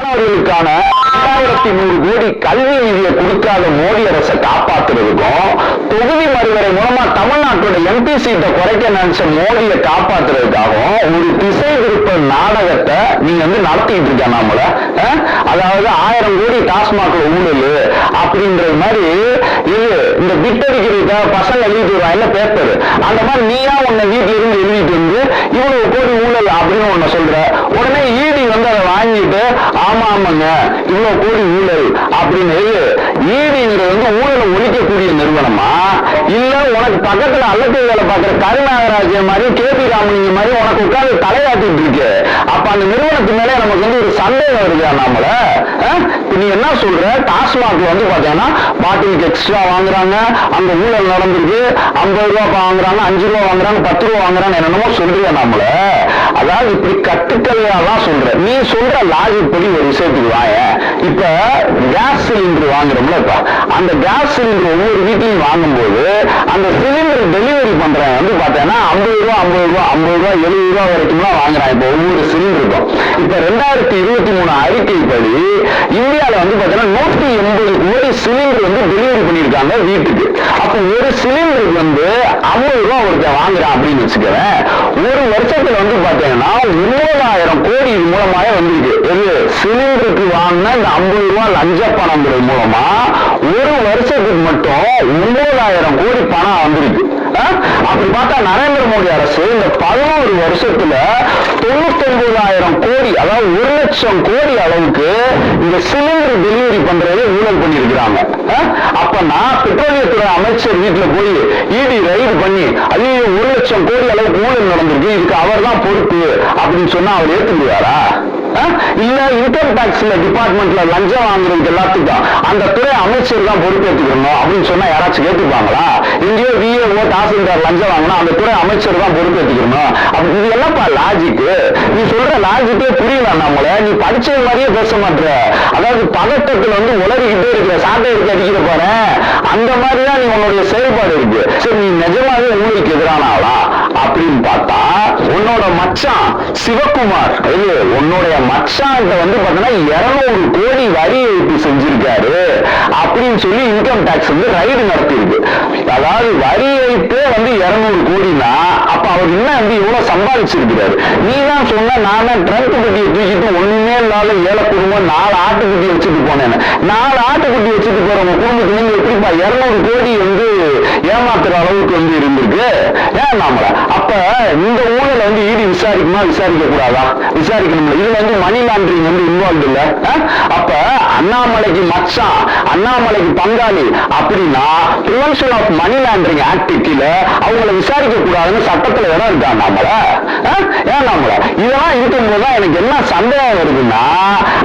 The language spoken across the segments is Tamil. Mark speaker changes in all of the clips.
Speaker 1: மாணவர்களுக்கான இரண்டாயிரத்தி நூறு கோடி கல்வி நிதியை கொடுக்காத மோடி அரசை காப்பாத்துறதுக்கும் தொகுதி மறுவரை மூலமா தமிழ்நாட்டோட எம்பி சீட்டை குறைக்க நினைச்ச மோடியை காப்பாத்துறதுக்காகவும் ஒரு திசை திருப்ப நாடகத்தை நீங்க வந்து நடத்திட்டு இருக்க நாமள அதாவது ஆயிரம் கோடி டாஸ்மாக் ஊழல் அப்படின்றது மாதிரி இது இந்த பிட்டடிக்கிறதுக்காக பசங்க எழுதிட்டு வருவாங்க பேப்பர் அந்த மாதிரி நீயா உன்னை வீட்டுல இருந்து எழுதிட்டு வந்து இவ்வளவு கோடி ஊழல் அப்படின்னு ஒண்ணு சொல்ற உடனே ஈடி வந்து அதை வாங்கிட்டு ஆமா ஆமாங்க இவ்வளவு கோடி ஊழல் அப்படின்னு ஈடிங்கிறது வந்து ஊழலை ஒழிக்கக்கூடிய நிறுவனமா? இல்ல உனக்கு பக்கத்துல அல்லத்தை வேலை பார்க்கிற கருநாகராஜன் மாதிரி கே பி ராமலிங்க மாதிரி உனக்கு உட்கார்ந்து தலையாட்டிட்டு இருக்கு. அப்ப அந்த நிறுவனத்து மேலே நமக்கு வந்து ஒரு சந்தேகம் இருக்கா நாமள? நீ என்ன சொல்ற? டாஸ்மாக் வந்து பாத்தீங்கன்னா பாட்டிலுக்கு எக்ஸ்ட்ரா வாங்குறாங்க. அங்க ஊழல் நடந்திருக்கு. ஐம்பது ரூபா வாங்குறாங்க அஞ்சு ரூபா வாங்குறாங்க பத்து ரூபா வாங்குறாங்க என்னென்னமோ சொல்றியா நம்மள அதாவது இப்படி கட்டுக்கதையாலாம் சொல்ற. நீ சொல்ற லாஜிக் படி ஒரு விஷயத்துக்கு வாய இப்ப கேஸ் சிலிண்டர் வாங்குறோம்ல அந்த கேஸ் சிலிண்டர் ஒவ்வொரு வீட்லயும் வாங்கும்போது அந்த சிலிண்டர் டெலிவரி பண்றாங்க வந்து பார்த்தேன்னா ஐம்பது ரூபா ஐம்பது ரூபா ஐம்பது ரூபா எழுபது ரூபா வரைக்கும்லாம் வாங்குறான் இப்போ ஒவ்வொரு சிலிண்டருக்கும் இப்போ ரெண்டாயிரத்தி இருபத்தி மூணு அறிக்கைப்படி இந்தியாவில் வந்து பார்த்தீங்கன்னா நூற்றி எண்பது கோடி சிலிண்டர் வந்து டெலிவரி பண்ணியிருக்காங்க வீட்டுக்கு. அப்போ ஒரு சிலிண்டருக்கு வந்து ஐம்பது ரூபா ஒருத்தன் வாங்குறான் அப்படின்னு வச்சுக்கிறேன் ஒரு வருஷத்துல வந்து பார்த்தீங்கன்னா ஒன்பதாயிரம் கோடி இது மூலமாக வந்திருக்கு. சிலிண்டருக்கு வாங்கின இந்த ஐம்பது ரூபாய் லஞ்ச பணம் மூலமா ஒரு வருஷத்துக்கு மட்டும் ஒன்பதாயிரம் கோடி பணம் வந்திருக்கு அப்படி பார்த்தா நரேந்திர மோடி அரசு இந்த பதினோரு வருஷத்துல தொண்ணூத்தி ஒன்பதாயிரம் கோடி அதாவது ஒரு லட்சம் கோடி அளவுக்கு இந்த சிலிண்டர் டெலிவரி பண்றது ஊழல் பண்ணியிருக்கிறாங்க அஹ்? அப்பனா பெட்ரோலியத்துறை அமைச்சர் வீட்டுல போய் இடி ரைடு பண்ணி ஐயோ ஒரு லட்சம் கோடி அளவுக்கு ஊழல் நடந்திருக்கு இதுக்கு அவர் தான் பொறுப்பு அப்படின்னு சொன்னா அவர் ஏத்துக்குவாரா அஹ்? இல்ல இன்கம் டாக்ஸ்ல டிபார்ட்மெண்ட்ல லஞ்சம் வாங்குறதுக்கு எல்லாத்துக்கும் அந்த துறை அமைச்சர் தான் பொறுப்பேற்றுக்கணும் அப்படின்னு சொன்னா யாராச்சும் கேட்டுப்பாங்களா? இங்கேயோ விஏஓ தாசில்தார் லஞ்சம் வாங்கினா அந்த துறை அமைச்சர் தான் பொறுப்பேற்றுக்கணும் இது என்னப்பா லாஜிக் நீ சொல்ற லாஜிக்கே புரியல நம்மள. நீ படிச்ச மாதிரியே பேச மாட்ட. அதாவது பதட்டத்துல வந்து உளறிக்கிட்டே இருக்கிற சாட்டை எடுத்து அடிக்கிற பாரு. அந்த மாதிரி தான் நீ உன்னுடைய செயல்பாடு இருக்கு. சரி நீ நிஜமாவே உங்களுக்கு எதிரானாவா அப்படின்னு பார்த்தா உன்னோட மச்சான் சிவகுமார். இது உன்னுடைய மச்சான் வந்து பாத்தீங்கன்னா இருநூறு கோடி வரி ஏற்பி செஞ்சிருக்காரு அப்படின்னு சொல்லி இன்கம் டாக்ஸ் வந்து ரைடு நடத்திருக்கு. அதாவது வரி ஏய்ப்பே வந்து இருநூறு கோடினா அப்ப அவர் என்ன வந்து இவ்வளவு சம்பாதிச்சிருக்கிறாரு. நீ தான் சொன்ன நான் தான் ட்ரங்க் தூக்கிட்டு ஒண்ணுமே இல்லாத ஏழை குடும்பம் நாலு ஆட்டுக்குட்டி வச்சுட்டு போனேன் நாலு ஆட்டுக்குட்டி வச்சுட்டு போறவங்க குடும்பத்துக்கு நீங்க எப்படிப்பா இருநூறு கோடி வந்து ஏமாத்துற அளவுக்கு வந்து இருந்திருக்கு. ஏன் நாமல அப்ப இந்த ஊழல வந்து ஈடி விசாரிக்குமா? விசாரிக்க கூடாதா விசாரிக்கணும் இதுல வந்து மணி லாண்டரிங் வந்து இன்வால்வ் இல்ல. அப்ப அண்ணாமலைக்கு மச்சான் அண்ணாமலைக்கு பங்காளி அப்படின்னா prevention of money laundering act கீழ அவங்கள விசாரிக்க கூடாதுன்னு சட்டத்துல இடம் இருக்கா நாமல ஏன் நாமல இதெல்லாம் இருக்கும்போது தான் எனக்கு என்ன சந்தேகம் வருதுன்னா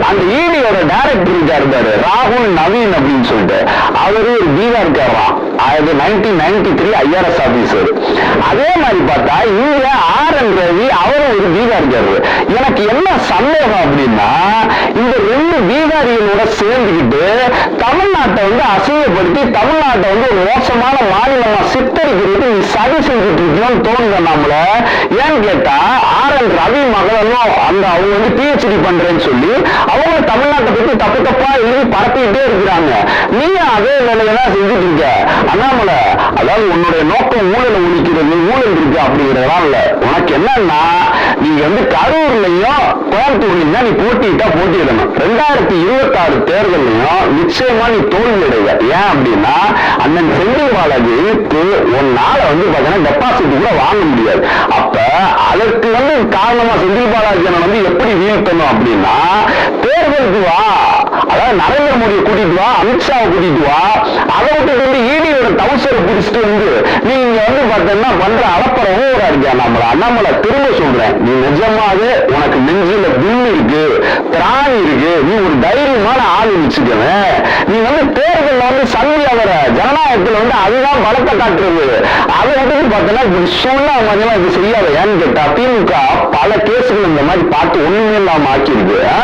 Speaker 1: அந்த ஈடியோட டைரக்டர் இருக்காரு ராகுல் நவீன் அப்படின்னு சொல்லிட்டு. அவரு ஒரு பீகார் இருக்காராம் அது nineteen ninety three IRS officer அதே மாதிரி பார்த்தா இவங்க ஆர் என் ரவி இது ஒரு எனக்கு என்ன சந்தேகம் அப்படின்னா இந்த ரெண்டு வீகாரிகளோட சேர்ந்துக்கிட்டு தமிழ்நாட்டை வந்து அசிங்கப்படுத்தி தமிழ்நாட்டை வந்து ஒரு மோசமான மாநிலமா சித்தரிக்கிறது நீ சதி செஞ்சுட்டு இருக்கணும்னு தோணுங்க நம்மள? ஏன்னு கேட்டா ஆர் என் ரவி மகளும் அந்த அவங்க வந்து பிஹெச்டி பண்றேன்னு சொல்லி அவங்க தமிழ்நாட்டை பத்தி தப்பு தப்பா எழுதி பரப்பிக்கிட்டே இருக்கிறாங்க. நீ அதே வேலையெல்லாம் செஞ்சுட்டு இருக்க. அண்ணாமலை அதாவது உன்னுடைய நோக்கம் ஊழல் ஒழிக்கிறது ஊழல் இருக்கு அப்படிங்கிறதெல்லாம் இல்ல. உனக்கு என்னன்னா நீ வந்து கரூர்லயும் கோயம்புத்தூர்லயும் தான் நீ போட்டிட்டா போட்டியிடணும். ரெண்டாயிரத்தி இருபத்தி ஆறு தேர்தலையும் நிச்சயமா நீ தோல்வியடைய ஏன் அப்படின்னா அண்ணன் செந்தில் பாலாஜி இழுத்து உன்னால வந்து பாத்தீங்கன்னா டெபாசிட் கூட வாங்க முடியாது. அப்ப அதற்கு வந்து காரணமா செந்தில் பாலாஜி வந்து எப்படி வீழ்த்தணும் அப்படின்னா தேர்தலுக்கு வா. அதாவது நரேந்திர மோடியை கூட்டிட்டு வா அமித்ஷாவை கூட்டிட்டு வா. அதை விட்டுட்டு வந்து ஈடியோட டவுசரை பிடிச்சிட்டு வந்து நீங்க வந்து பார்த்தீங்கன்னா பண்ற அலப்பற ஓவரா இருக்கியா நம்மள அண்ணாமலை திரும்ப சொல்றேன். நீ நிஜமாவே உனக்கு நெஞ்சில பில் இருக்கு திராணி இருக்கு நீ ஒரு தைரியமான ஆள் வச்சுக்கவேன். நீ வந்து தேர்தல் வந்து சந்தி அவர ஜனநாயகத்துல வந்து அதுதான் பலத்தை காட்டுறது. அதை வந்து பார்த்தீங்கன்னா இப்படி சொன்னா மாதிரி இது செய்யாத ஏன்னு கேட்டா திமுக பல கேசுகள் இந்த மாதிரி பார்த்து ஒண்ணுமே இல்லாம ஆக்கியிருக்கு.